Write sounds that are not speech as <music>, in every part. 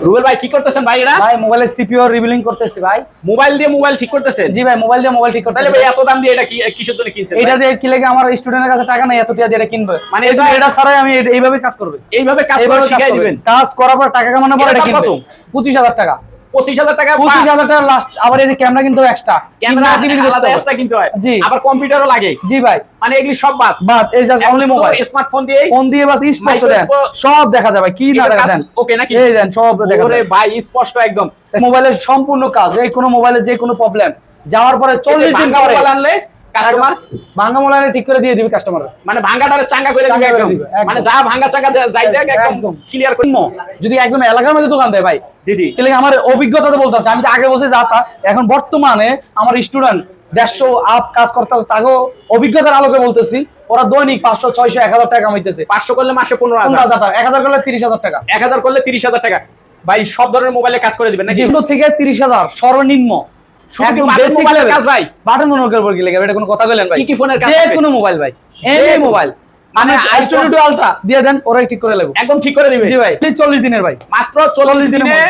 রুবেল ভাই কি করতেছেন ভাই এটা ভাই মোবাইলের সিপিইউ রিবিলিং করতেছি ভাই। মোবাইল দিয়ে মোবাইল ঠিক করতেছেন? জি ভাই মোবাইল দিয়ে মোবাইল ঠিক করতে তাহলে ভাই এত দাম দিয়ে এটা কি কিসের জন্য কিনছেন এটা দিয়ে কি লাগে? আমার স্টুডেন্টের কাছে টাকা নাই এত টাকা দিয়ে এটা কিনবে। মানে এটা- এটা ছাড়াই আমি এইভাবে কাজ করব। এইভাবে কাজ করে শিখাই দিবেন। কাজ করার পর টাকা কামানোর পর এটা কিনবে। কত? পঁচিশ হাজার টাকা। পঁচিশ হাজার টাকা পঁচিশ হাজার টাকা লাস্ট আবার এই ক্যামেরা কিন্তু এক্সট্রা ক্যামেরা আলাদা এক্সট্রা কিনতে হয়। জি। আবার কম্পিউটারও লাগে। জি ভাই। মানে এগুলি সব বাদ। এই জাস্ট অনলি মোবাইল স্মার্টফোন দিয়ে ফোন দিয়ে বাস স্পষ্ট দেন। সব দেখা যাবে। কি না দেখা দেন। ওকে নাকি? এই দেন সব দেখা যাবে। ভাই স্পষ্ট একদম। মোবাইলের সম্পূর্ণ কাজ এই কোনো মোবাইলের যে কোনো প্রবলেম যাওয়ার পরে চল্লিশ দিন পরে আনলে কাস্টমার মোবাইল ঠিক করে দিয়ে দিবে কাস্টমার মানে ভাঙ্গাটারে চাঙ্গা করে দিবে একদম। মানে যা ভাঙ্গা চাঙ্গা যাই দেখ একদম। ক্লিয়ার করে যদি একদম এলাকার মধ্যে দোকান দেয় ভাই। জি জি। তাহলে আমার বলতেছে আমি তো আগে বসে যা তা। এখন বর্তমানে আমার স্টুডেন্ট দেড়শো আপ কাজ করতেছে তাকেও অভিজ্ঞতার আলোকে বলতেছি। ওরা দৈনিক পাঁচশো ছয়শো এক হাজার টাকা কামাইতেছে। পাঁচশো করলে মাসে পনেরো হাজার। টাকা। এক হাজার করলে তিরিশ হাজার টাকা। এক হাজার করলে তিরিশ হাজার টাকা। ভাই সব ধরনের মোবাইলে কাজ করে দিবেন নাকি? থেকে তিরিশ হাজার সর্বনিম্ন। শুধু কি button কাজ ভাই? বাটন মনে করব কি লেগে এটা কোনো কথা বললেন ভাই? কি কি ফোনের কাজ যে কোনো মোবাইল ভাই। যে মোবাইল মানে টু আলট্রা দিয়ে দেন ওরাই ঠিক করে লাগবে একদম ঠিক করে দিবে। জি ভাই চল্লিশ দিনের ভাই। মাত্র চল্লিশ দিনের দিনে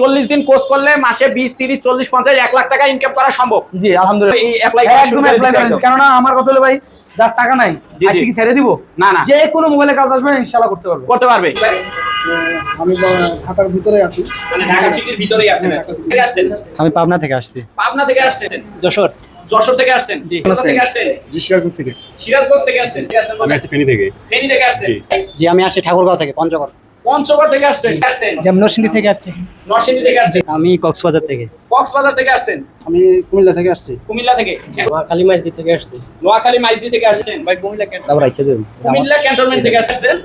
চল্লিশ দিন কোর্স করলে মাসে বিশ তিরিশ চল্লিশ পঞ্চাশ এক লাখ টাকা ইনকাম করা সম্ভব। জি আলহামদুলিল্লাহ। এই দিছি। একদম। কেননা আমার কথা হলো ভাই যার টাকা নাই। আজকে কি ছেড়ে দিব? না না। যে কোনো মোবাইলে কাজ আসবে ইনশাআল্লাহ করতে পারবে। করতে পারবে। আমি ঢাকার ভিতরে আছি। মানে ঢাকা সিটির ভিতরেই আছেন। ঠিক আসছেন? আমি পাবনা থেকে আসছি। পাবনা থেকে আসছেন? যশোর। যশোর থেকে আসছেন? জি। কোথা থেকে আসছেন? জি সিরাজগঞ্জ থেকে। সিরাজগঞ্জ থেকে আসছেন। থেকে আসছেন আমি আসছি ফেনী থেকে। ফেনী থেকে আসছেন? জি আমি আসছি ঠাকুরগাঁও থেকে পঞ্চগড়। পঞ্চগড় থেকে আসছেন? আসছেন? আমি নরসিংদী থেকে আসছি। নরসিংদী থেকে আসছেন? আমি কক্সবাজার থেকে। কক্সবাজার থেকে আসছেন? আমি কুমিল্লা থেকে আসছি। কুমিল্লা থেকে? নোয়াখালী মাইজদি থেকে আসছি। নোয়াখালী মাইজদি থেকে আসছেন? ভাই কুমিল্লা দেবেন। কুমিল্লা ক্যান্টনমেন্ট থেকে আসছেন?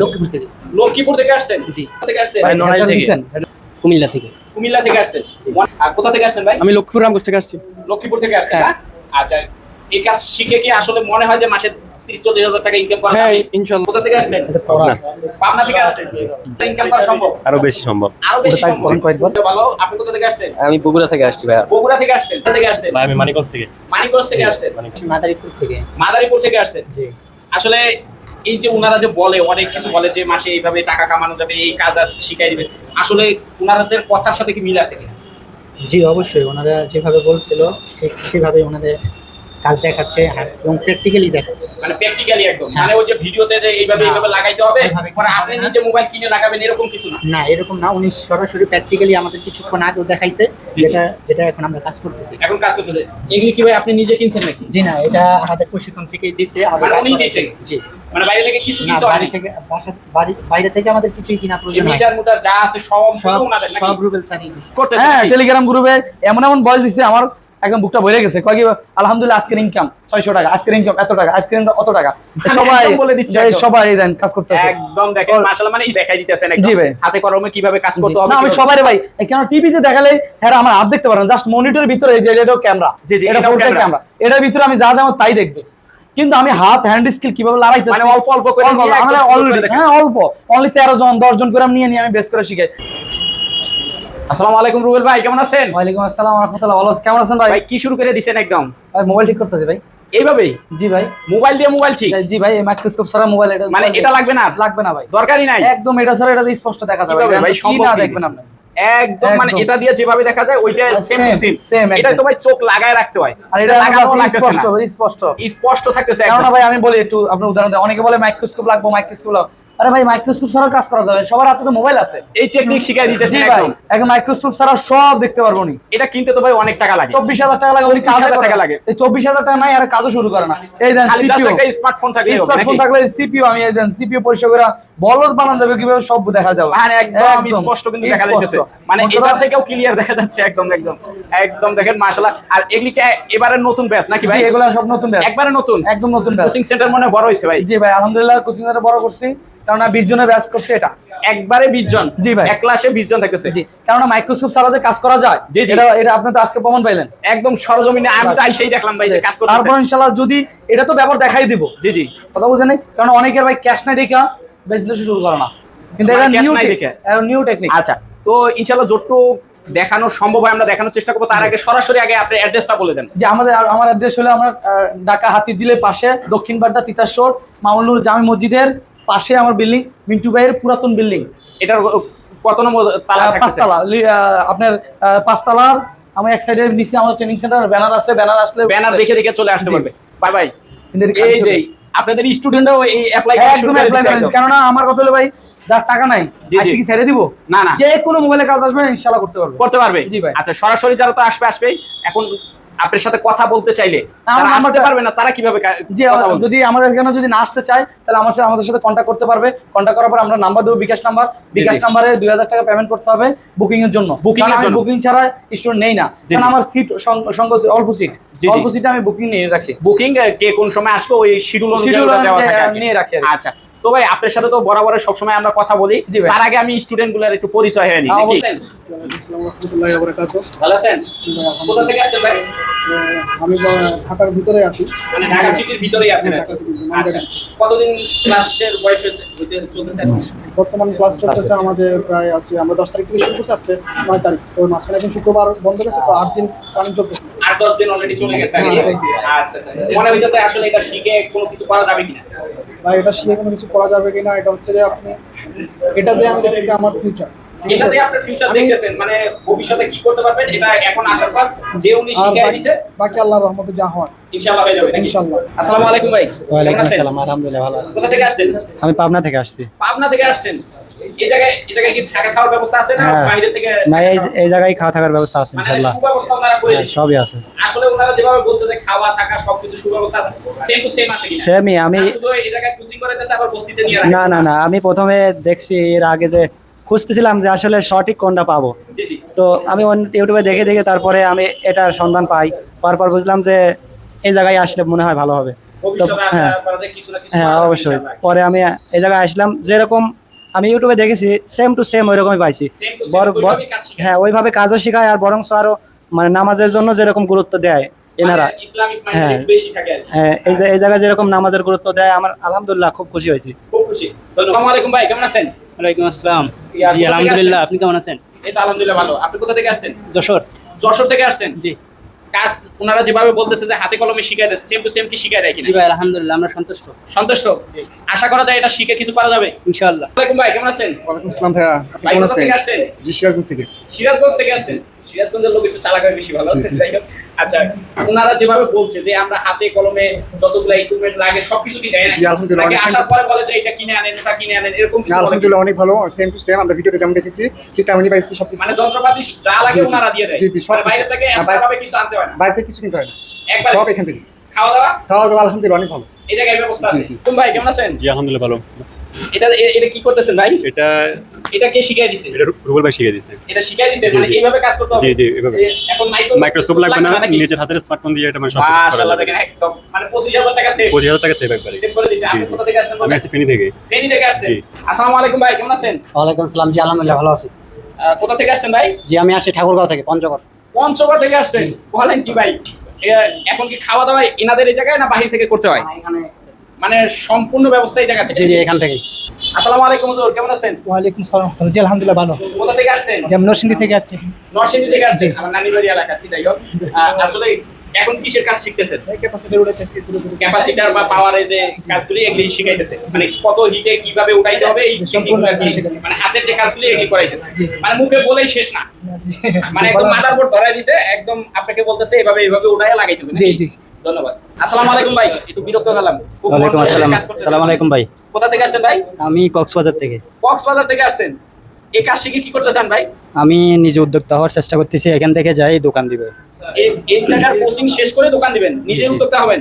লক্ষ্মীপুর থেকে। লক্ষ্মীপুর থেকে আসছেন? জি। থেকে আসছেন? ভাই নড়াইল থেকে। কুমিল্লা থেকে। কুমিল্লা থেকে আসছেন। কোথা থেকে আসছেন ভাই? আমি লক্ষ্মীপুর রামগঞ্জ থেকে আসছি। লক্ষ্মীপুর থেকে আসছেন না? আচ্ছা এই কাজ শিখে কি আসলে মনে হয় যে মাসে তিরিশ চল্লিশ হাজার টাকা ইনকাম করা হ্যাঁ, যাবে? কোথা থেকে আসছেন? পাবনা থেকে আসছেন। ইনকাম করা সম্ভব? আরও বেশি সম্ভব। আরও বেশি সম্ভব। ভালো? আপনি কোথা থেকে আসছেন? আমি বগুড়া থেকে আসছি ভাইয়া। বগুড়া থেকে আসছেন? কোথা থেকে আসছেন? আমি মানিকগঞ্জ থেকে। মানিকগঞ্জ থেকে আসছেন? মাদারীপুর থেকে। মাদারীপুর থেকে আসছেন? আসলে এই যে ওনারা যে বলে অনেক কিছু বলে যে মাসে এইভাবে টাকা কামানো যাবে এই কাজ আজ শিখাই দিবে। আসলে ওনাদের কথার সাথে কি মিল আছে কিনা? জি অবশ্যই। ওনারা যেভাবে বলছিল ঠিক সেভাবে ওনাদের কাজ দেখাচ্ছে হ্যাঁ, এবং প্র্যাকটিক্যালি দেখাচ্ছে। মানে প্র্যাকটিক্যালি একদম। হ্যাঁ। মানে ওই যে ভিডিওতে যে এইভাবে এইভাবে লাগাইতে হবে পরে আপনি। নিজে মোবাইল কিনে লাগাবেন এরকম কিছু না। না এরকম না। উনি সরাসরি প্র্যাকটিক্যালি আমাদের কিছুক্ষণ আগেও দেখাইছে যেটা যেটা এখন আমরা কাজ করতেছি। এখন কাজ করতেছে। এগুলি কি ভাই আপনি নিজে কিনছেন নাকি? জি না এটা আমাদের প্রশিক্ষণ থেকেই আমাদের মানে দিছে? জি। মানে বাইরে থেকে কিছু কিনতে বাড়ি থেকে বাড়ি বাইরে থেকে আমাদের কিছুই কিনা প্রয়োজন হয় মিটার মুটার যা আছে সব সব পুরো ওনাদের নাকি? সব রুবেল সারি দিচ্ছে হ্যাঁ টেলিগ্রাম গ্রুপে এমন এমন বয়স দিচ্ছে আমার একদম বুকটা ভরে গেছে। কয় কি আলহামদুলিল্লাহ আজকের ইনকাম ছয়শো টাকা আজকের ইনকাম এত টাকা আজকের ইনকাম অত টাকা। <laughs> মানে সবাই বলে দিচ্ছে সবাই দেন কাজ করতেছে। একদম দেখেন মাশাআল্লাহ মানে দেখাই দিতেছেন জি একদম ভাই। হাতে কলমে কীভাবে কাজ করতে হবে না আমি সবাই ভাই কেন টিভিতে দেখালে হ্যাঁ আমার হাত দেখতে পারেন। জাস্ট মনিটরের ভিতরে এই যে এটাও ক্যামেরা জি, জি, এটা এটাও ক্যামেরা এটার ভিতরে আমি যা দেবো তাই দেখবে। কিন্তু আমি হাত হ্যান্ড স্কিল কীভাবে লড়াইতে মানে অল্প অল্প করে আমরা অলরেডি হ্যাঁ অল্প। অনলি তেরো জন দশ জন করে আমি নিয়ে নিয়ে আমি বেশ করে শিখাই। আসসালামু আলাইকুম রুবেল ভাই কেমন আছেন? ওয়ালাইকুম আসসালাম রহমতুল্লাহ ভালো কেমন আছেন ভাই? ভাই কি শুরু করে দিছেন একদম? ভাই মোবাইল ঠিক করতেছি ভাই। এইভাবেই? জি ভাই। মোবাইল দিয়ে মোবাইল ঠিক? জি ভাই মাইক্রোস্কোপ ছাড়া মোবাইল এটা মানে এটা লাগবে না লাগবে না ভাই। দরকারই নাই? একদম এটা ছাড়া এটা দিয়ে স্পষ্ট দেখা যাবে। ভাই? সম্ভব না দেখবেন আপনি। একদম মানে এটা দিয়ে যেভাবে দেখা যায় ওইটা সেম Same, সেম এটা তো ভাই চোখ লাগায় রাখতে হয়। আর এটা লাগানো স্পষ্ট স্পষ্ট। স্পষ্ট থাকতেছে কেননা ভাই আমি বলি একটু আপনার উদাহরণ দেয় অনেকে বলে মাইক্রোস্কোপ লাগবে মাইক্রোস্কোপ লাগবে। আরে ভাই মাইক্রোস্কোপ ছাড়া কাজ করা যাবে। সবার হাতে তো মোবাইল আছে। এই টেকনিক শিখাই দিতেছি ভাই এখন মাইক্রোস্কোপ ছাড়া সব দেখতে পারব নি এটা কিনতে তো ভাই অনেক টাকা লাগে। চব্বিশ হাজার টাকা লাগে উনি 24,000 কাজে টাকা টাকা লাগে। এই চব্বিশ হাজার টাকা নাই আর কাজও শুরু করে না। এই দেন সিপিইউ একটা স্মার্টফোন থাকলে স্মার্টফোন থাকলে সিপিইউ আমি এই দেন সিপিইউ পরিষ্কার করে বলদ বানানো যাবে কীভাবে সব দেখা যাবে। মানে একদম স্পষ্ট কিন্তু দেখা যাচ্ছে মানে এটা থেকেও ক্লিয়ার দেখা যাচ্ছে একদম একদম। একদম দেখেন মাশাআল্লাহ। আর এগুলি কি এবারে নতুন ব্যাচ নাকি ভাই? এগুলো সব নতুন ব্যাচ একবারে নতুন? একদম নতুন ব্যাচ কোচিং সেন্টার মনে বড় হয়েছে ভাই। জি ভাই আলহামদুলিল্লাহ কোচিং সেন্টার বড় করছি। কারণ বিশ জনের ব্যাচ করছি এটা। একবারে 20 জন জি ভাই। এক ক্লাসে 20 জন থাকতেছে জি। কারণ মাইক্রোস্কোপ ছাড়া যে কাজ করা যায়। এটা এটা আপনি তো আজকে প্রমাণ পাইলেন। একদম সরজমিনে আমি তো আইসাই দেখলাম ভাই যে কাজ তারপর ইনশাআল্লাহ যদি এটা তো ব্যাপার দেখাই দিব। জি জি। কথা বুঝেন কারণ অনেকের ভাই ক্যাশ নাই দেখা বিজনেস শুরু করে না। কিন্তু এটা নিউ নিউ টেকনিক আচ্ছা তো ইনশাআল্লাহ যতটুকু দেখানো সম্ভব হয় আমরা দেখানোর চেষ্টা করব। তার আগে সরাসরি আগে আপনি অ্যাড্রেসটা বলে দেন। যে আমাদের আমার অ্যাড্রেস হলো আমার ঢাকা হাতিঝিলের পাশে দক্ষিণ বাড্ডা তিতাসর মামুনুর জামি মসজিদের পাশে আমার বিল্ডিং মিন্টু ভাইয়ের পুরাতন বিল্ডিং। এটার কত নম্বর পাঁচতলা আপনার পাঁচতলার আমি এক সাইডে নিচে আমাদের ট্রেনিং সেন্টার ব্যানার আছে ব্যানার আসলে ব্যানার দেখে দেখে চলে আসতে। পারবে। Bye bye. এই যে আপনাদের স্টুডেন্টরাও এই অ্যাপ্লাই একদম apply করে দিচ্ছি। কেননা আমার কথা হলো ভাই যার টাকা নাই আজকে কি ছেড়ে দিব? না না। যে কোনো মোবাইলে কাজ আসবে ইনশাআল্লাহ করতে পারবে। করতে পারবে। জি ভাই। আচ্ছা সরাসরি যারা তো আসবে আসবে এখন আপনার সাথে কথা বলতে চাইলে তারা আসতে পারবে না তারা কীভাবে যদি আমাদের এখানে যদি না আসতে চায় তাহলে আমার সাথে আমাদের সাথে কন্ট্যাক্ট করতে পারবে। কন্ট্যাক্ট করার পর আমরা নাম্বার দেবো বিকাশ নাম্বার বিকাশ নাম্বারে দুই হাজার টাকা পেমেন্ট করতে হবে বুকিং এর জন্য জন্য। বুকিং ছাড়া স্টুডেন্ট নেই না। কারণ আমার সিট সঙ্গ অল্প সিট। অল্প সিটে আমি বুকিং নিয়ে রাখি। বুকিং কে কোন সময় আসবে ওই শিডিউল। নিয়ে রাখি আচ্ছা। তো ভাই আপনার সাথে তো বরাবর সবসময় আমরা কথা বলি। তার আগে আমি স্টুডেন্টগুলার একটু পরিচয় হয়ে নিই হ্যাঁ। ভালো আছেন? ভাই, কোথা থেকে আসছেন ভাই? আমি ঢাকার ভিতরে আছি। মানে ঢাকা সিটির ভিতরেই আছেন আচ্ছা। কতদিন ক্লাসের বয়স হইতে চলতেছে বর্তমান ক্লাস চলতেছে আমাদের প্রায় আছে আমরা দশ তারিখ থেকে শুরু করছি আজকে নয় তারিখ ওই মাঝখানে এখন শুক্রবার বন্ধ গেছে তো আট দিন রানিং চলতেছে। আট দশ দিন অলরেডি চলে গেছে? আর। হ্যাঁ, দশ দিন। আচ্ছা আচ্ছা মনে হইতেছে আসলে এটা শিখে কোনো কিছু করা যাবে কিনা? বা এটা শিখে কোনো কিছু করা যাবে কিনা এটা হচ্ছে যে আপনি এটা দিয়ে আমি দেখতেছি আমার ফিউচার এটাতে আপনার ফিউচার দেখতেছেন? মানে ভবিষ্যতে কি করতে পারবেন? এটা এখন আসার পর যে উনি আর শিখিয়ে বাকি- দিছে। বাকি আল্লাহর রহমতে যা হয়। ইনশাআল্লাহ হয়ে যাবে ইনশাআল্লাহ। আসসালামু আলাইকুম ভাই কেমন আছেন? আলহামদুলিল্লাহ ভালো আছি। কোথা থেকে আসছেন? আমি পাবনা থেকে আসছি। পাবনা থেকে আসছেন? এই জায়গায় এই জায়গায় কি থাকা খাওয়ার ব্যবস্থা আছে না হ্যাঁ। বাইরে থেকে না এই এই জায়গায় খাওয়া থাকার ব্যবস্থা আছে মানে সুব্যবস্থা করে হ্যাঁ, সবই আছে। আসলে ওনারা যেভাবে বলছে যে খাওয়া থাকা সবকিছু সুব্যবস্থা আছে সেম টু সেম আছে সেমই আমি না শুধু এই জায়গায় কোচিং করাইতেছে আবার বস্তিতে নিয়ে না না না আমি প্রথমে দেখছি এর আগে যে খুঁজতেছিলাম যে আসলে সঠিক কোনটা পাবো। তো আমি ইউটিউবে দেখে দেখে তারপরে আমি এটার সন্ধান পাই। পাওয়ার পর বুঝলাম যে এই জায়গায় আসলে মনে হয় ভালো হবে। হ্যাঁ। হ্যাঁ অবশ্যই। পরে আমি এই জায়গায় আসলাম যেরকম আমি ইউটিউবে দেখেছি সেম টু সেম ওই রকমই পাইছি। হ্যাঁ ওইভাবে কাজও শেখায় আর বরং আরও মানে নামাজের জন্য যেরকম গুরুত্ব দেয় এনারা। মানে হ্যাঁ। কি। হ্যাঁ, এই জায়গায় যেরকম নামাজের গুরুত্ব দেয় আমার আলহামদুলিল্লাহ খুব খুশি হয়েছি। খুব খুশি। ধন্যবাদ। আসসালামু আলাইকুম ভাই কেমন আছেন? ওয়ালাইকুম আসসালাম। জি, আর জি কোথা থেকে আলহামদুলিল্লাহ আপনি কেমন আছেন? এই তো আলহামদুলিল্লাহ ভালো। আপনি কোথা থেকে আসছেন? যশোর। যশোর থেকে আসছেন? জি। কাজ ওনারা যেভাবে বলতেছে যে হাতে কলমে শিখাই দেয় সেম টু সেম কি শিখাই দেয় জি কিনা ভাই আলহামদুলিল্লাহ আমরা সন্তুষ্ট। সন্তুষ্ট? আশা করা যায় এটা শিখে কিছু করা যাবে? ইনশাআল্লাহ। ওয়ালাইকুম ভাই কেমন আছেন? ওয়ালাইকুম আসসালাম ভাইয়া আপনি ভাই কেমন আছেন? জি সিরাজগঞ্জ থেকে। সিরাজগঞ্জ থেকে আসছেন? সিরাজগঞ্জের লোক একটু চালাক হয় বেশি ভালো। জি, জি। যাই হোক, আচ্ছা ওনারা যেভাবে বলছে যে আমরা হাতে কলমে যতগুলো ইকুইপমেন্ট লাগে সবকিছু কি দেয় নাকি আসার। পরে বলে যে এটা কিনে আনেন ওটা কিনে আনেন এরকম কিছু? আলহামদুলিল্লাহ অনেক ভালো সেম টু সেম আমরা ভিডিওতে যেমন দেখেছি ঠিক তেমনই পাইছি সবকিছু। মানে যন্ত্রপাতি যা লাগে। ওনারা দিয়ে দেয়। জি, জি, সব মানে বাইরে কিছু। থেকে কিছু আনতে হয় না। বাইরে থেকে কিছু কিনতে হয় না। একবার। সব এখান থেকে। খাওয়া দাওয়া? খাওয়া দাওয়া আলহামদুলিল্লাহ অনেক ভালো। এই জায়গায় ব্যবস্থা আছে। তুমি ভাই কেমন আছেন? জি আলহামদুলিল্লাহ ভালো। এটা এটা কি করতেছেন ভাই? এটা এটা কে শিখিয়ে দিছে? এটা রুবেল ভাই শিখিয়ে দিয়েছে এটা শিখিয়ে দিছে? মানে এইভাবে কাজ করতে হবে? জি, জি, এভাবে। এখন মাইক্রোসফট লাগবে না নিজের হাতের স্মার্টফোন দিয়ে এটা মানে সব কিছু মাশাআল্লাহ দেখেন একদম। মানে 25000 টাকা সেভ পঁচিশ হাজার টাকা সেভ একবারে। সেভ করে দিছে। আপনি। কোথা থেকে আসছেন আমি আসছি ফিনি থেকে। ফেনী থেকে আসছেন? আসসালামু আলাইকুম ভাই কেমন আছেন? ওয়ালাইকুম আসসালাম জি আলহামদুলিল্লাহ ভালো আছি। কোথা থেকে আসছেন ভাই? জি আমি আসি ঠাকুরগাঁও থেকে পঞ্চগড়। পঞ্চগড় থেকে আসছেন? বলেন কি ভাই? এখন কি খাওয়া দাওয়া এনাদের এই জায়গায় না বাহির থেকে করতে হয়? মানে সম্পূর্ণ ব্যবস্থা এই জায়গা থেকে? জি জি এখান থেকেই। আসসালামু আলাইকুম হুজুর কেমন আছেন? ওয়ালাইকুম সালাম জি আলহামদুলিল্লাহ ভালো। কোথা থেকে আসছেন? যে আমি নরসিংদী থেকে আসছি। নরসিংদী থেকে আসছেন? আমার নানি বাড়ি এলাকা কি যাই হোক। আসলে এখন কিসের কাজ শিখতেছেন? ক্যাপাসিটি উঠাইতেছি ক্যাপাসিটার বা পাওয়ারের যে কাজগুলি এগুলি শিখাইতেছে মানে কত হিটে কীভাবে উঠাইতে হবে এই সম্পূর্ণ মানে হাতের যে কাজগুলি এগুলি করাইতেছে জি। মানে মুখে বলেই শেষ না। মানে একদম মাদারবোর্ড ধরাই দিছে একদম আপনাকে বলতেছে এভাবে এভাবে উঠাই লাগাই দেবেন জি, জি। ধন্যবাদ। আসসালামু আলাইকুম ভাই একটু বিরক্ত হলাম। ওয়ালাইকুম আসসালাম। কাজ আলাইকুম ভাই। কোথা থেকে আসছেন ভাই? আমি কক্সবাজার থেকে। কক্সবাজার থেকে আসছেন। এই কাজ শিখে কি করতে চান ভাই? আমি নিজে উদ্যোক্তা হওয়ার চেষ্টা করতেছি এখান থেকে যাই দোকান দিবে। এই এই জায়গার কোচিং শেষ করে দোকান দিবেন নিজে উদ্যোক্তা হবেন।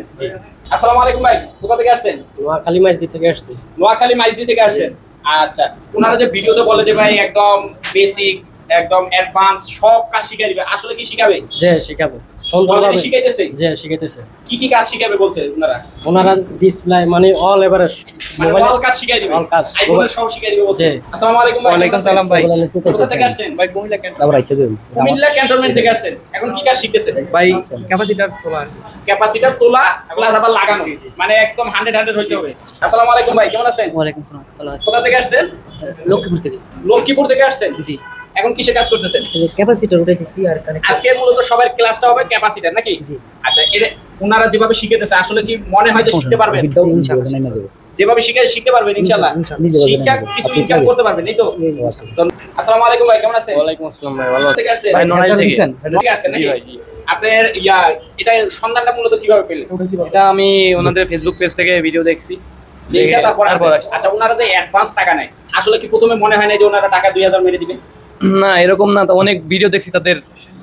আসসালামু আলাইকুম ভাই কোথা থেকে আসছেন? নোয়াখালী মাইজদি থেকে আসছি। নোয়াখালী মাইজদি থেকে আসছেন। আচ্ছা ওনারা যে ভিডিওতে বলে যে ভাই একদম বেসিক একদম অ্যাডভান্স সব কাজ শিখাই দিবে। আসলে কি শিখাবে? যে শিখাবে। অলরেডি শিখাইতেছে? যে শিখাইতেছে। কি কি কাজ শিখাবে বলছে ওনারা? ওনারা ডিসপ্লে মানে অল এভারেজ অল কাজ শিখাই দিবে। all কাজ। আইফোনের সহ শিখাই দিবে বলছে। আসসালামু আলাইকুম ভাই ওয়ালাইকুম সালাম ভাই। কোথা থেকে আসছেন? ভাই কুমিল্লা কুমিল্লা ক্যান্টনমেন্ট থেকে আসছেন। এখন কি কাজ শিখতেছেন ভাই ক্যাপাসিটার তোলা। ক্যাপাসিটার তোলা প্লাস আবার লাগানো। মানে একদম হান্ড্রেড হান্ড্রেড হইতে হবে। আসসালামু আলাইকুম ভাই কেমন আছেন? ওয়ালাইকুম সালাম। ভালো আছি। কোথা থেকে আসছেন? লক্ষ্মীপুর থেকে। লক্ষ্মীপুর থেকে আসছেন? জি। এখন কিসের কাজ করতেছেন? ক্যাপাসিটার উঠাইতেছি আর কানেক্ট আজকে মূলত সবার ক্লাসটা হবে ক্যাপাসিটার নাকি? জি। আচ্ছা এটা ওনারা যেভাবে শিখেতেছে আসলে কি মনে হয় যে শিখতে পারবেন? যেভাবে শিখে শিখতে পারবেন ইনশাআল্লাহ শিক্ষা কিছু ইনকাম করতে পারবেন এই তো? আসসালামু আলাইকুম ভাই কেমন আছেন? ওয়ালাইকুম আসসালাম ভাই ভালো থেকে আসছেন? ভাই নড়াইল থেকে? থেকে আসছেন? জি ভাই, জি। আপনার ইয়া এটা সন্ধানটা মূলত কীভাবে পেলেন? এটা আমি ওনাদের ফেসবুক পেজ থেকে ভিডিও দেখছি। দেখে তারপর। আচ্ছা ওনারা যে অ্যাডভান্স টাকা নেয় আসলে কি প্রথমে মনে হয় না যে ওনারা টাকা দুই হাজার মেরে দিবে? না এরকম না অনেক ভিডিও দেখছি তাদের।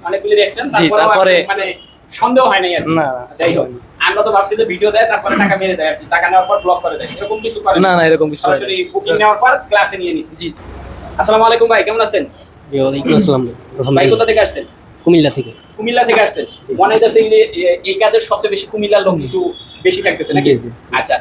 অনেকগুলি দেখছেন তারপরে মানে সন্দেহ হয় নাই আর না যাই হোক আমরা তো ভাবছি যে ভিডিও দেয় তারপরে টাকা মেরে দেয় আর টাকা নেওয়ার পর ব্লক করে দেয়। এরকম কিছু করে না না এরকম কিছু সরাসরি বুকিং নেওয়ার পর ক্লাসে নিয়ে নিছি। জি আসসালামু আলাইকুম ভাই কেমন আছেন? ওয়ালাইকুম আসসালাম। ভাই কোথা থেকে আসছেন? কুমিল্লা থেকে। কুমিল্লা থেকে আসছেন। মনে হইতেছে এই কাজের সবচেয়ে বেশি কুমিল্লার লোক একটু বেশি থাকতেছে নাকি? জি, জি। আচ্ছা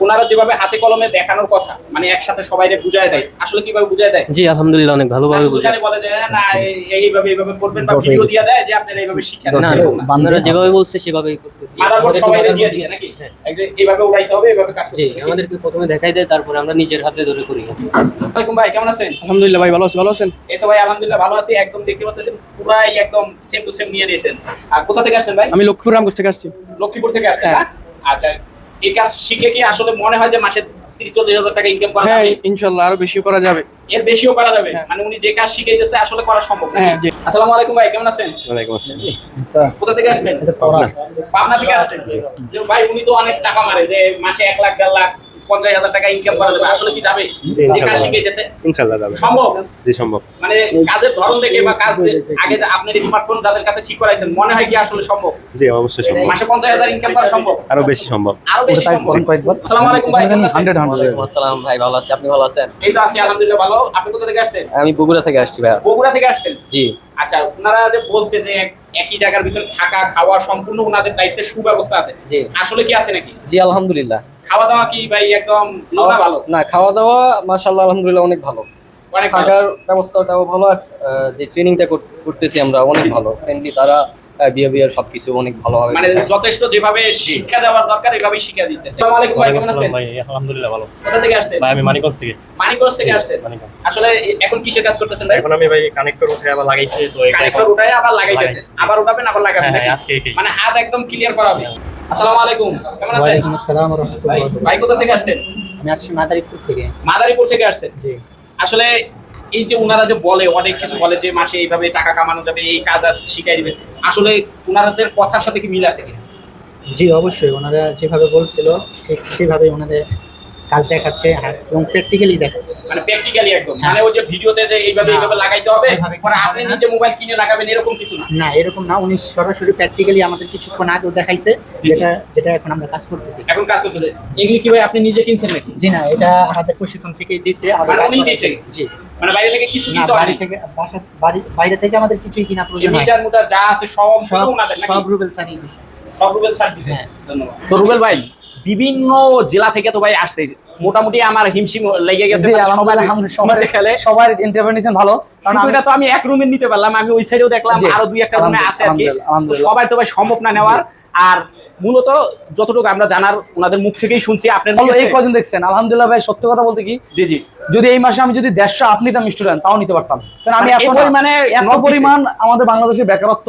ওনারা যেভাবে হাতে কলমে দেখানোর কথা মানে একসাথে সবাইকে বুঝায় দেয় আসলে কীভাবে বুঝায় দেয়? জি আলহামদুলিল্লাহ অনেক ভালোভাবে আসলে বুঝে বলে যে না এই- এইভাবে এইভাবে করবেন বা ভিডিও দিয়ে দেয় যে আপনারা এইভাবে শিক্ষা না আপনারা যেভাবে বলছে সেভাবেই করতেছি। মাদারবোর্ড সবাই দিয়ে দিছে নাকি? এই যে এইভাবে উড়াইতে হবে এইভাবে কাজ করতে হবে আমাদেরকে প্রথমে দেখাই দেয় তারপরে আমরা নিজের হাতে ধরে করি। ওয়ালাইকুম ভাই কেমন আছেন? আলহামদুলিল্লাহ ভাই ভালো আছি ভালো আছেন? এই তো ভাই আলহামদুলিল্লাহ ভালো আছি। একদম দেখতে পাচ্ছেন পুরাই একদম সেম টু সেম নিয়ে নিয়েছেন। আর কোথা থেকে আসছেন ভাই? আমি লক্ষ্মীপুর রামগঞ্জ থেকে আসছি। লক্ষ্মীপুর থেকে আসছেন না? আচ্ছা এই কাজ শিখে কি আসলে মনে হয় যে মাসে তিরিশ চল্লিশ হাজার টাকা ইনকাম করা হ্যাঁ যাবে? ইনশাল্লাহ আরও বেশি করা যাবে। এর বেশিও করা যাবে? মানে উনি যে কাজ শিখাইতেছে আসলে করা সম্ভব না হ্যাঁ, জি। আসসালামু আলাইকুম ভাই কেমন আছেন? ওয়ালাইকুম আসসালাম। কোথা থেকে আসছেন? পাবনা। থেকে আসছেন। যে ভাই উনি তো অনেক চাকা মারে যে মাসে এক লাখ দেড় লাখ পঞ্চাশ হাজার টাকা ইনকাম করা যাবে। আসলে কি যাবে? যে কাজ শিখাইতেছে। ইনশাল্লাহ যাবে। সম্ভব? জি সম্ভব। মানে কাজের ধরন দেখে বা কাজ আগে আপনার স্মার্টফোন যাদের কাছে ঠিক করাইছেন মনে হয় কি আসলে সম্ভব? জি অবশ্যই সম্ভব। মাসে পঞ্চাশ হাজার ইনকাম করা সম্ভব? আরও বেশি সম্ভব। আরও বেশি সম্ভব। আসসালামু আলাইকুম ভাই হান্ড্রেড হান্ড্রেড। আসসালাম ভাই ভালো আছি। আপনি ভালো আছেন? এই তো আছি আলহামদুলিল্লাহ ভালো। আপনি কোথা থেকে আসছেন? আমি বগুড়া থেকে আসছি ভাই বগুড়া থেকে আসছেন? জি। আচ্ছা ওনারা যে বলছে যে একই জায়গার ভিতরে থাকা খাওয়া সম্পূর্ণ ওনাদের দায়িত্বের সুব্যবস্থা আছে। জি। আসলে কি আছে নাকি? জি আলহামদুলিল্লাহ। খাওয়া দাওয়া কি ভাই একদম লোনা ভালো? না খাওয়া দাওয়া মাশাআল্লাহ আলহামদুলিল্লাহ অনেক ভালো। অনেক থাকার ব্যবস্থাটাও ভালো আর যে ট্রেনিংটা করতেছি আমরা অনেক ভালো। ফ্রেন্ডলি তারা বিহেভিয়ার সবকিছু অনেক ভালো হবে মানে যথেষ্ট যেভাবে শিক্ষা দেওয়ার দরকার এভাবেই শিক্ষা দিতে আসসালামু আলাইকুম ভাই কেমন আছেন? ভাই আলহামদুলিল্লাহ ভালো। কোথা থেকে আসছেন? ভাই আমি মানিকগঞ্জ থেকে। মানিকগঞ্জ থেকে আসছেন? আসলে এখন কিসের কাজ করতেছেন ভাই? এখন আমি ভাই কানেক্টর উঠে আবার লাগাইছি তো কানেক্টর উঠায় আবার লাগাইতেছেন। লাগাইছি। আবার উঠাবেন আবার লাগাবেন হ্যাঁ? হ্যাঁ, আজকে মানে হাত একদম ক্লিয়ার করা হবে। আসসালামু আলাইকুম। কেমন আছেন? ওয়ালাইকুম আসসালাম রহমতুল্লাহ ভাই কোথা থেকে আসছেন? আমি আসছি মাদারীপুর থেকে। মাদারীপুর থেকে আসছেন? জি। আসলে এই যে ওনারা যে বলে অনেক কিছু বলে যে মাসে এইভাবে টাকা কামানো যাবে এই কাজ শিখাই দিবে আসলে ওনাদের কথার সাথে কি মিল আছে কিনা? জি অবশ্যই। ওনারা যেভাবে বলছিল ঠিক সেভাবেই ওনাদের কাজ দেখাচ্ছে হ্যাঁ, এবং প্র্যাকটিক্যালি দেখাচ্ছে। মানে প্র্যাকটিক্যালি একদম। মানে ওই যে ভিডিওতে যে এইভাবে এইভাবে লাগাইতে হবে পরে আপনি নিজে মোবাইল কিনে লাগাবেন এরকম কিছু না। না এরকম না উনি সরাসরি প্র্যাকটিক্যালি আমাদের কিছুক্ষণ আগেও দেখাইছে যেটা যেটা এখন আমরা কাজ করতেছি। এখন কাজ করতেছে। এগুলি কি ভাই আপনি নিজে কিনছেন নাকি? জি না এটা আমাদের প্রশিক্ষণ থেকেই দিচ্ছে আমাদের মানে উনি। দিছে? জি। মানে বাইরে থেকে কিছু কিনতে হয়নি থেকে বাসা বাড়ি বাইরে থেকে আমাদের কিছুই কিনা প্রয়োজন মিটার মুটার যা আছে সব সব রুবেল সারি দিছে। সব রুবেল ছাড় দিছে? হ্যাঁ। ধন্যবাদ। তো রুবেল ভাই বিভিন্ন জেলা থেকে তো ভাই আসছে। মোটামুটি আমার হিমশিম লেগে গেছে মানে সবাই- সবার ইন্টারভেনশন ভালো। আমি- এটা তো আমি এক রুমে নিতে পারলাম আমি ওই সাইডেও দেখলাম আরও দুই একটা রুমে আছে আর কি। তো সবাই তো ভাই সম্ভব না নেওয়ার। আর মূলত যতটুকু আমরা জানার ওনাদের মুখ থেকেই শুনছি আপনার এই কজন দেখছেন আলহামদুলিল্লাহ ভাই সত্য কথা বলতে কি? জি জি। যদি এই মাসে আমি যদি দেড়শো আপ নিতাম স্টুডেন্ট তাও নিতে পারতাম। কারণ আমি মানে এত পরিমাণে এত পরিমাণ আমাদের বাংলাদেশের বেকারত্ব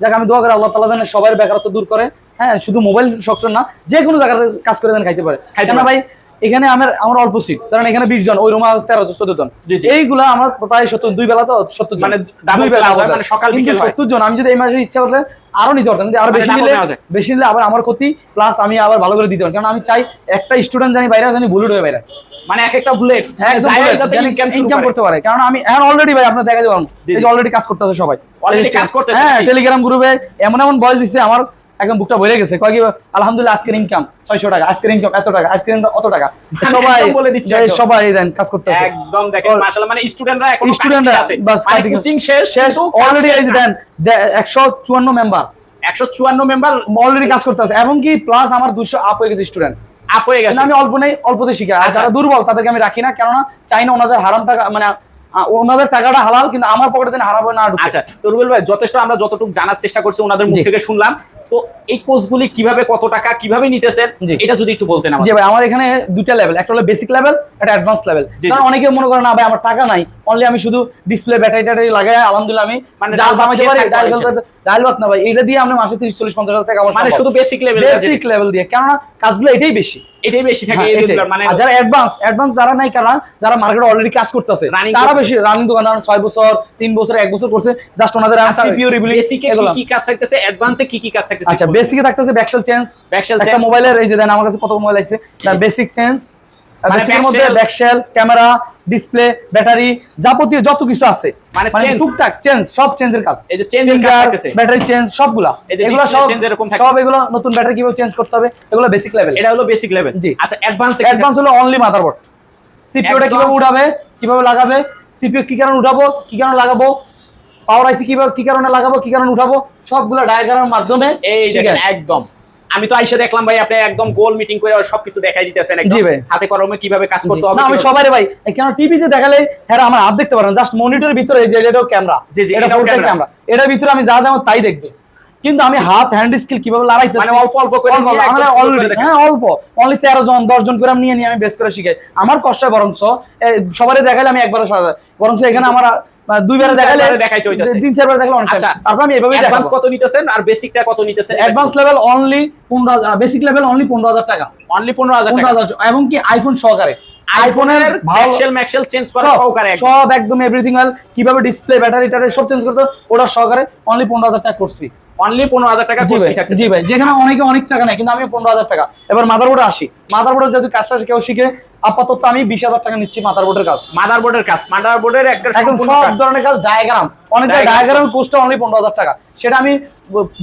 যাকে আমি দোয়া করি আল্লাহ তালা যেন সবার বেকারত্ব দূর করে। হ্যাঁ শুধু মোবাইল সক্ষম না যে কোনো জায়গায় কাজ করে খাইতে পারে। কেন ভাই এখানে আমার আমার অল্প সিট কারণ এখানে বিশ জন ওই রুমা তেরো চোদ্দ জন। এইগুলা আমার প্রায় সত্তর দুই বেলা তো সত্তর মানে class হয়, মানে সকাল বিকেল সত্তর জন আমি যদি এই মাসে ইচ্ছা করলে আরও নিতে পারতাম। আরও মানে বেশি নিলে বেশি নিলে আবার আমার ক্ষতি প্লাস আমি আবার ভালো করে দিতে পারি। কারণ আমি চাই একটা স্টুডেন্ট জানি বাইরে জানি বুলেট হয়ে বাইরে। মানে এক একটা বুলেট একদম ইনকাম করতে পারে। কারণ আমি এখন অলরেডি ভাই আপনার দেখা যাবেন অলরেডি কাজ করতেছে সবাই। হ্যাঁ টেলিগ্রাম গ্রুপে এমন এমন বয়স দিচ্ছে আমার একদম বুকটা ভরে গেছে। কয় কি আলহামদুলিল্লাহ আজকের ইনকাম ছয়শো টাকা আজকের ইনকাম এত টাকা আজকের ইনকাম অত টাকা। সবাই বলে দিচ্ছে সবাই দেন কাজ করতেছে। একদম দেখেন মাশাআল্লাহ মানে স্টুডেন্টরা এখন স্টুডেন্টরা আছে। বাস মানে কোচিং শেষ শেষ অলরেডি এই দেন একশো চুয়ান্ন মেম্বার 154 মেম্বার অলরেডি কাজ করতেছে। এবং কি প্লাস আমার দুশো আপ হয়ে গেছে স্টুডেন্ট আপ হয়ে গেছে। আমি অল্প নেই অল্পতে শিখি। আর আচ্ছা। যারা দুর্বল তাদেরকে আমি রাখি না কেননা চাই না ওনাদের হারাম টাকা মানে ওনাদের টাকাটা হালাল কিন্তু আমার পকেটে যেন হারাবো না আচ্ছা তো রুবেল ভাই যথেষ্ট আমরা যতটুকু জানার চেষ্টা করছি ওনাদের মুখ থেকে শুনলাম। তো এই কোর্সগুলি কীভাবে কত টাকা কীভাবে নিতেছেন এটা যদি একটু বলতেন জি ভাই আমার এখানে লেভেল একটা হলো বেসিক লেভেল একটা অ্যাডভান্স লেভেল কারণ অনেকে মনে করে না ভাই আমার টাকা নাই। অনলি আমি শুধু ডিসপ্লে ব্যাটারি ট্যাটারি লাগাই আলহামদুলিল্লাহ আমি মানে ডাল বানাইতে পারি ডাল ভাত না ভাই এটা দিয়ে আমরা মাসে তিরিশ চল্লিশ পঞ্চাশ হাজার টাকা আমার মানে শুধু বেসিক লেভেল বেসিক লেভেল দিয়ে। কেননা কাজগুলো এটাই বেশি। এটাই বেশি থাকে হ্যাঁ। মানে যারা অ্যাডভান্স অ্যাডভান্স যারা নাই কারা যারা মার্কেটে অলরেডি কাজ করতেছে তারা বেশি রানিং দোকান যারা ছয় বছর তিন বছর এক বছর করছে জাস্ট ওনাদের সিপিইউ রিভিলিং বেসিকে কি কি কাজ থাকতেছে অ্যাডভান্সে কি কি কাজ থাকতেছে আচ্ছা বেসিকে থাকতেছে ব্যাকশেল চেঞ্জ। ব্যাকশেল একটা মোবাইলের এই যে দেন আমার কাছে কত মোবাইল আছে। তার বেসিক চেঞ্জ। মানে মধ্যে ব্যাকশেল ক্যামেরা ডিসপ্লে ব্যাটারি যাবতীয় যত কিছু আছে। মানে মানে টুকটাক চেঞ্জ সব চেঞ্জের কাজ। এই যে চেঞ্জের কাজ থাকতেছে। ব্যাটারি চেঞ্জ সবগুলা। এগুলো সব change এরকম থাকে। সব এগুলো নতুন ব্যাটারি কীভাবে চেঞ্জ করতে হবে এগুলো বেসিক লেভেল এটা হলো বেসিক লেভেল জি। আচ্ছা অ্যাডভান্সে অ্যাডভান্স হলো অনলি মাদারবোর্ড সিপিইউটা কীভাবে উঠাবে কীভাবে লাগাবে সিপিইউ কি কারণে উঠাবো কি কারণে লাগাবো পাওয়ার আইসি কীভাবে কি কারণে লাগাবো কি কারণে উঠাবো সবগুলো ডায়াগ্রামের মাধ্যমে এই একদম। আমি তো আইসা দেখলাম ভাই আপনি একদম গোল মিটিং করে সবকিছু দেখাই দিতেছেন একদম। জি ভাই। হাতে কলমে কীভাবে কাজ করতে হবে আমি সবাই ভাই কেন টিভিতে দেখালে হ্যাঁ আমার হাত দেখতে পারেন জাস্ট মনিটরের ভিতরে এই যে এটাও ক্যামেরা জি, জি, এটা ফুল ক্যামেরা এটার ভিতরে আমি যা দেবো তাই দেখবে। কিন্তু আমি হাত হ্যান্ড স্কিল কীভাবে লড়াইতে মানে অল্প অল্প করে আমরা অলরেডি হ্যাঁ অল্প। অনলি তেরো জন দশ জন করে আমি নিয়ে নিয়ে আমি বেস করে শিখাই। আমার কষ্ট বরঞ্চ। এ, দেখালে আমি একবারে সাজা এখানে আমার দুইবারে দেখালে দেখাইতে হইতাছে। তিন চারবার দেখালে অনেক আচ্ছা, তারপর আমি এভাবেই অ্যাডভান্স কত নিতেছেন আর বেসিকটা কত নিতেছেন advance level only basic level only টাকা। অনলি এবং কি আইফোন সহকারে। আইফোনের ম্যাক্সেল ম্যাক্সেল চেঞ্জ করা সব- সহকারে একদম। সব একদম এভরিথিং কীভাবে ডিসপ্লে ব্যাটারি সব চেঞ্জ করতে ওটা সহকারে অনলি পনেরো হাজার টাকা কোর্স ফি অনলি পনেরো হাজার টাকা জি ভাই যেখানে অনেকে অনেক টাকা নেয় কিন্তু আমি পনেরো হাজার টাকা। এবার মাদারবোর্ডে আসি। যদি কাজটা কেউ শিখে আপাতত আমি বিশ হাজার টাকা নিচ্ছি মাদারবোর্ডের কাজ। মাদারবোর্ডের কাজ। মাদারবোর্ডের একটা সব ধরনের কাজ ডায়াগ্রাম কোর্সটা অনলি পনেরো হাজার টাকা। সেটা আমি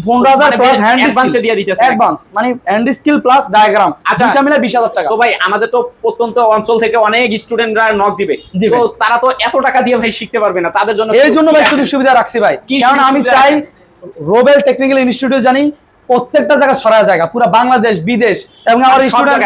পনেরো হাজার প্লাস হ্যান্ড এ দিয়ে দিতেছে। অ্যাডভান্স মানে হ্যান্ড স্কিল প্লাস ডায়াগ্রাম আচ্ছা। দুইটা মিলে বিশ হাজার টাকা। তো ভাই আমাদের তো প্রত্যন্ত অঞ্চল থেকে অনেক স্টুডেন্টরা নক দিবে। তো তারা তো এত টাকা দিয়ে ভাই শিখতে পারবে না তাদের জন্য এই জন্য ভাই সুযোগ সুবিধা রাখছি ভাই। কি কারণ আমি চাই? রোবেল টেকনিক্যাল ইনস্টিটিউট জানি প্রত্যেকটা জায়গা সরা জায়গা পুরো বাংলাদেশ বিদেশ এবং আমার স্টুডেন্ট।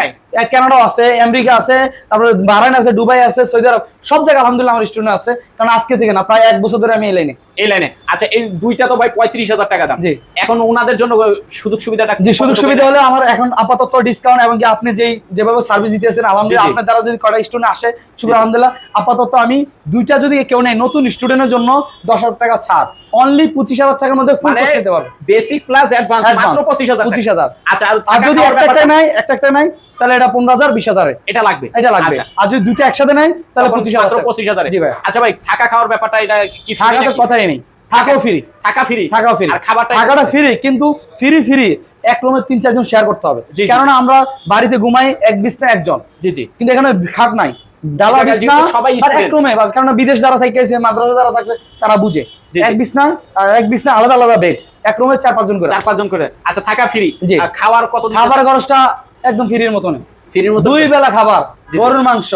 কানাডা আছে আমেরিকা আছে তারপরে বাহরাইন আছে দুবাই আছে সৌদি আরব সব জায়গায় আলহামদুলিল্লাহ আমার স্টুডেন্ট আছে কারণ আজকে থেকে না প্রায় এক বছর ধরে আমি এই লাইনে এই লাইনে আচ্ছা এই দুইটা তো ভাই পঁয়ত্রিশ হাজার টাকা দাম। জি। এখন ওনাদের জন্য সুযোগ সুবিধাটা যে সুযোগ সুবিধা হলে আমার এখন আপাতত ডিসকাউন্ট এবং আপনি যেই যেভাবে সার্ভিস দিতেছেন আলহামদুলিল্লাহ। আপনার দ্বারা যদি কটা স্টুডেন্ট আসে শুক্র আলহামদুলিল্লাহ আপাতত আমি দুইটা যদি কেউ নেই নতুন স্টুডেন্টের জন্য দশ হাজার টাকা ছাড়। অনলি পঁচিশ হাজার টাকার মধ্যে ফুল মানে কোর্স নিতে পারবে। বেসিক প্লাস অ্যাডভান্স মাত্র পঁচিশ হাজার পঁচিশ হাজার। আচ্ছা আর আর যদি একটা একটা নাই একটা একটা নাই তাহলে এটা পনেরো হাজার বিশ হাজারে। এটা লাগবে। এটা লাগবে। আচ্ছা, আর যদি দুইটা একসাথে নেয় তাহলে পঁচিশ হাজার। পঁচিশ হাজারে। জি ভাই। আচ্ছা ভাই থাকা খাওয়ার ব্যাপারটা এটা কি থাকা তো কথাই নেই। থাকাও ফ্রি থাকা ফ্রি থাকাও ফ্রি আর খাবারটা থাকাটা ফ্রি কিন্তু ফ্রি ফ্রি এক রুমে তিন চারজন শেয়ার করতে হবে। কেননা আমরা বাড়িতে ঘুমাই এক বিছনা একজন। জি জি। কিন্তু এখানে খাট নাই। ডালা বিছনা সবাই এক রুমে বাস। কারণ বিদেশ যারা থাকতেছে মাদ্রাসা যারা থাকছে তারা বুঝে। এক। বিছনা আর এক বিছনা আলাদা আলাদা বেড এক রুমে চার পাঁচজন করে। চার পাঁচজন করে। আচ্ছা থাকা ফ্রি জি। খাওয়ার কত খাবার খরচটা একদম ফ্রির মতন ফ্রির মতো দুই বেলা খাবার। গরুর মাংস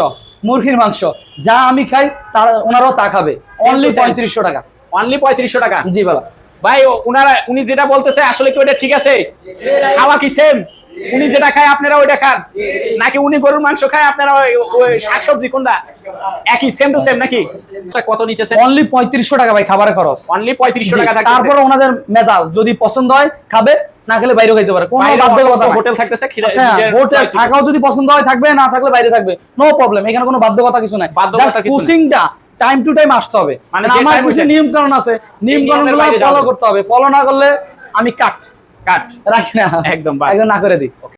মুরগির মাংস যা আমি খাই তার ওনারাও তা খাবে। অনলি পঁয়ত্রিশশো টাকা। অনলি পঁয়ত্রিশশো টাকা? জি বেলা। ভাই ওনারা উনারা উনি যেটা বলতেছে আসলে কি ওটা ঠিক আছে? খাওয়া কি সেম উনি যেটা খায় আপনারা ওইটা খান। নাকি উনি গরুর মাংস খায় আপনারা শাকসবজি কোনটা? একই সেম টু সেম নাকি? আচ্ছা, কত নিতেছে অনলি পঁয়ত্রিশশো টাকা ভাই খাবারের খরচ। অনলি পঁয়ত্রিশশো টাকা তারপরে ওনাদের মেজাজ যদি পছন্দ হয় খাবে না খেলে বাইরেও খাইতে পারে। কোনো বাধ্যকতা হোটেল থাকতেছে খিদা- হ্যাঁ নিজের হোটেল থাকাও যদি পছন্দ হয় থাকবে না থাকলে বাইরে থাকবে। নো প্রবলেম এখানে কোনো বাধ্যকতা কিছু নাই। বাধ্যকতা কিছু কোচিংটা টাইম টু টাইম আসতে হবে। মানে আমার কিছু নিয়ম কারণ আছে। নিয়ম যাওয়া ফলো করতে হবে। ফলো না করলে আমি কাট। কাট। রাখি না। একদম না করে দিই।